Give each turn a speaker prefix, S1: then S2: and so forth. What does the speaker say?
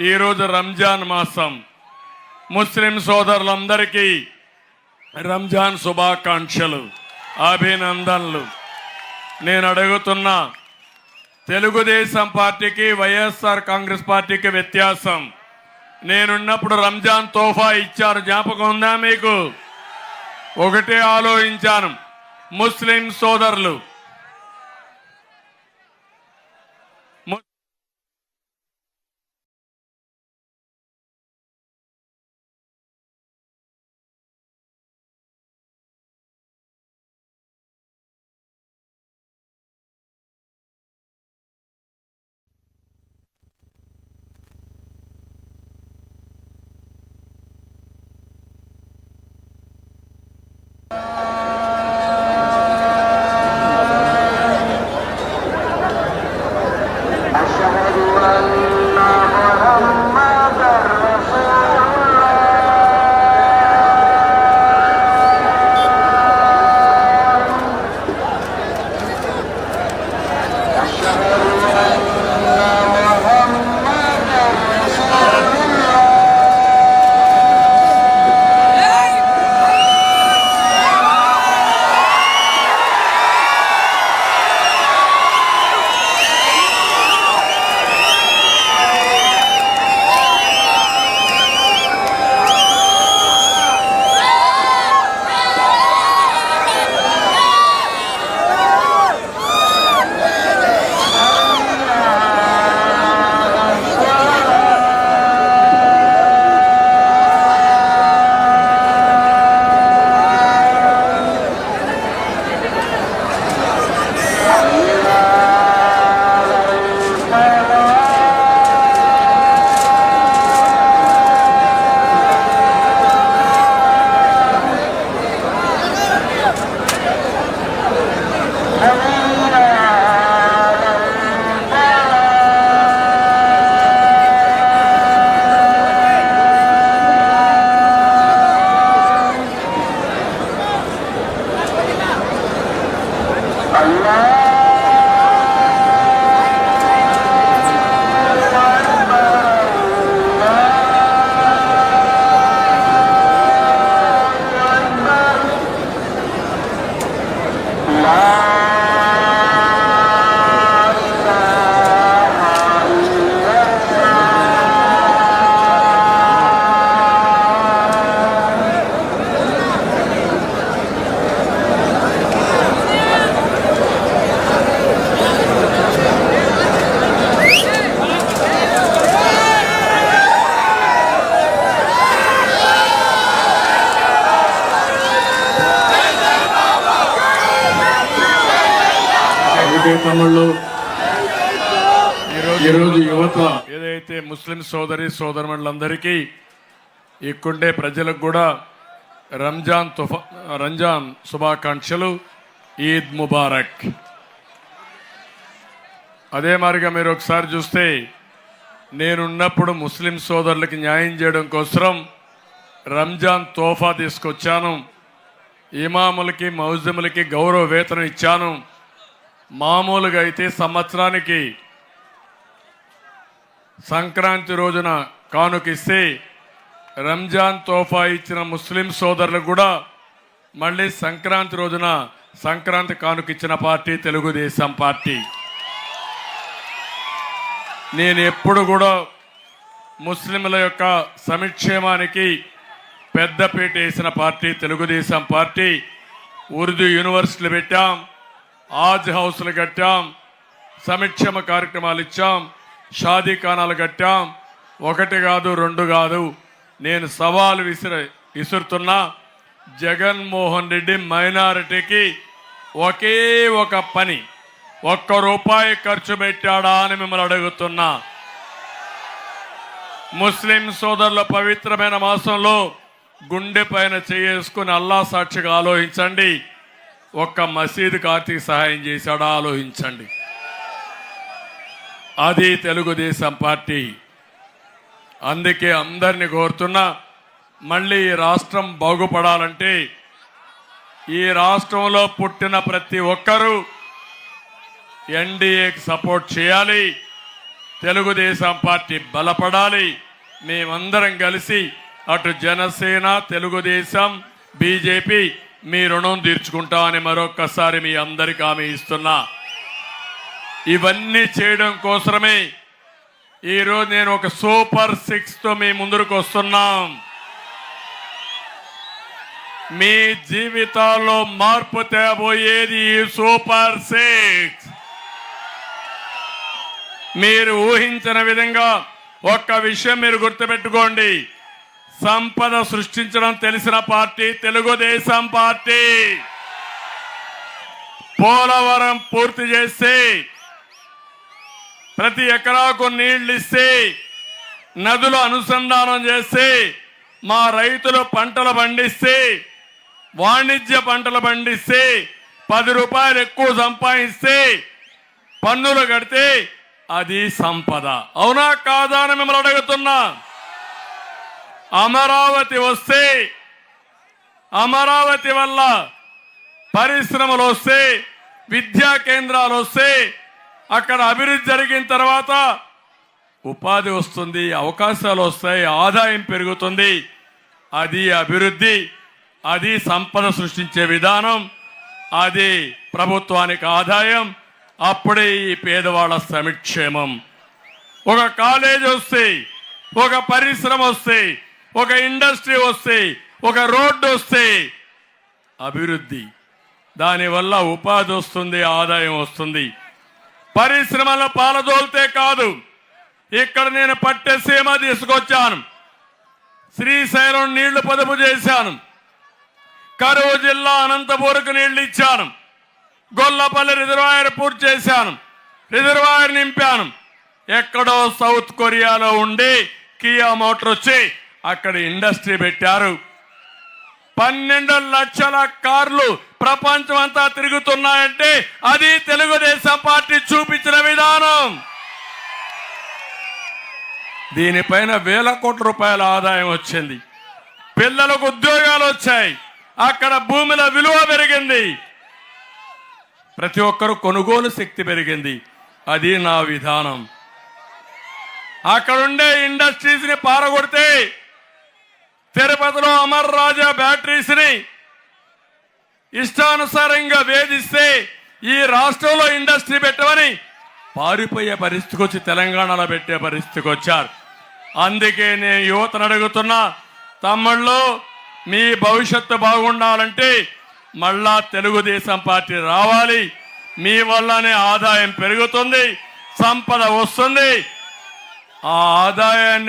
S1: ఈరోజు రంజాన్ మాసం. ముస్లిం సోదరులందరికీ రంజాన్ శుభాకాంక్షలు అభినందనలు. నేను అడుగుతున్నా తెలుగుదేశం పార్టీకి వైఎస్ఆర్ కాంగ్రెస్ పార్టీకి వ్యత్యాసం. నేనున్నప్పుడు రంజాన్ తోఫా ఇచ్చారు. జ్ఞాపకం ఉందా మీకు? ఒకటే ఆలోచించాను. ముస్లిం సోదరులు
S2: ఒకటే తమ్ముళ్ళు ఈరోజు యువత
S1: ఏదైతే ముస్లిం సోదరి సోదరులందరికీ ఇక్కడే ప్రజలకు కూడా రంజాన్ తుఫా రంజాన్ శుభాకాంక్షలు ఈద్ ముబారక్. అదే మారిగా మీరు ఒకసారి చూస్తే నేనున్నప్పుడు ముస్లిం సోదరులకి న్యాయం చేయడం కోసం రంజాన్ తోఫా తీసుకొచ్చాను. ఇమాములకి మౌజములకి గౌరవ వేతనం ఇచ్చాను. మామూలుగా అయితే సంవత్సరానికి సంక్రాంతి రోజున కానుకిస్తే రంజాన్ తోఫా ఇచ్చిన ముస్లిం సోదరులకు కూడా మళ్ళీ సంక్రాంతి రోజున సంక్రాంతి కానుకిచ్చిన పార్టీ తెలుగుదేశం పార్టీ. నేను ఎప్పుడు కూడా ముస్లింల యొక్క సంక్షేమానికి పెద్దపీట వేసిన పార్టీ తెలుగుదేశం పార్టీ. ఉర్దూ యూనివర్సిటీలు పెట్టాం. ఆజ్ హౌస్లు కట్టాం సమిక్షేమ కార్యక్రమాలు ఇచ్చాం షాదీ ఖానాలు కట్టాం. ఒకటి కాదు రెండు కాదు. నేను సవాలు విసిర విసురుతున్నా. జగన్మోహన్ రెడ్డి మైనారిటీకి ఒకే ఒక పని. ఒక్క రూపాయి ఖర్చు పెట్టాడా అని మిమ్మల్ని అడుగుతున్నా. ముస్లిం సోదరుల పవిత్రమైన మాసంలో గుండె పైన చేసుకుని అల్లా సాక్షిగా ఆలోచించండి. ఒక్క మసీదు కార్తీక్ సహాయం చేశాడో ఆలోచించండి. అది తెలుగుదేశం పార్టీ. అందుకే అందరిని కోరుతున్నా మళ్ళీ ఈ రాష్ట్రం బాగుపడాలంటే ఈ రాష్ట్రంలో పుట్టిన ప్రతి ఒక్కరూ ఎన్డీఏకి సపోర్ట్ చేయాలి తెలుగుదేశం పార్టీ బలపడాలి మేమందరం కలిసి అటు జనసేన తెలుగుదేశం బీజేపీ మీ రుణం తీర్చుకుంటామని మరొక్కసారి మీ అందరికీ హామీ ఇస్తున్నా. ఇవన్నీ చేయడం కోసమే ఈరోజు నేను ఒక సూపర్ సిక్స్తో మీ ముందుకు వస్తున్నాం. మీ జీవితాల్లో మార్పు తేబోయేది ఈ సూపర్ సిక్స్. మీరు ఊహించిన విధంగా ఒక్క విషయం మీరు గుర్తుపెట్టుకోండి. సంపద సృష్టించడం తెలిసిన పార్టీ తెలుగుదేశం పార్టీ. పోలవరం పూర్తి చేస్తే ప్రతి ఎకరాకు నీళ్ళు ఇస్తే నదులు అనుసంధానం చేస్తే మా రైతులు పంటలు పండిస్తే వాణిజ్య పంటలు పండిస్తే పది రూపాయలు ఎక్కువ సంపాదిస్తే పన్నులు కడితే అది సంపద. అవునా కాదా అని మిమ్మల్ని అడుగుతున్నా. అమరావతి వస్తే అమరావతి వల్ల పరిశ్రమలు వస్తే విద్యా కేంద్రాలు వస్తే అక్కడ అభివృద్ధి జరిగిన తర్వాత ఉపాధి వస్తుంది అవకాశాలు వస్తాయి ఆదాయం పెరుగుతుంది. అది అభివృద్ధి అది సంపద సృష్టించే విధానం అది ప్రభుత్వానికి ఆదాయం అప్పుడే ఈ పేదవాళ్ళ సమిక్షేమం ఒక కాలేజ్ వస్తే ఒక పరిశ్రమ వస్తే ఒక ఇండస్ట్రీ వస్తే ఒక రోడ్డు వస్తే అభివృద్ధి. దానివల్ల ఉపాధి వస్తుంది ఆదాయం వస్తుంది. పరిశ్రమల పాలదోల్తే కాదు. ఇక్కడ నేను పట్టే సీమ తీసుకొచ్చాను. శ్రీశైలం నీళ్ళు పొదుపు చేశాను. కరువు జిల్లా అనంతపూర్కు నీళ్ళు ఇచ్చాను. గొల్లపల్లి రిజర్వాయర్ పూర్తి చేశాను. రిజర్వాయర్ నింపాను. ఎక్కడో సౌత్ కొరియాలో ఉండి కియా మోటార్ వచ్చి అక్కడ ఇండస్ట్రీ పెట్టారు. పన్నెండు లక్షల కార్లు ప్రపంచం అంతా తిరుగుతున్నాయంటే అది తెలుగుదేశం పార్టీ చూపించిన విధానం. దీనిపైన వేల కోట్ల రూపాయల ఆదాయం వచ్చింది. పిల్లలకు ఉద్యోగాలు వచ్చాయి. అక్కడ భూముల విలువ పెరిగింది. ప్రతి ఒక్కరు కొనుగోలు శక్తి పెరిగింది. అది నా విధానం. అక్కడుండే ఇండస్ట్రీస్ని పారగొడితే తిరుపతిలో అమర్ రాజా బ్యాటరీస్ని ఇష్టానుసారంగా వేధిస్తే ఈ రాష్ట్రంలో ఇండస్ట్రీ పెట్టమని పారిపోయే పరిస్థితికి వచ్చి తెలంగాణలో పెట్టే పరిస్థితికి వచ్చారు. అందుకే నేను యువతను అడుగుతున్నా తమ్ముళ్ళు మీ భవిష్యత్తు బాగుండాలంటే మళ్ళా తెలుగుదేశం పార్టీ రావాలి. మీ వల్లనే ఆదాయం పెరుగుతుంది సంపద వస్తుంది. ఆ ఆదాయాన్ని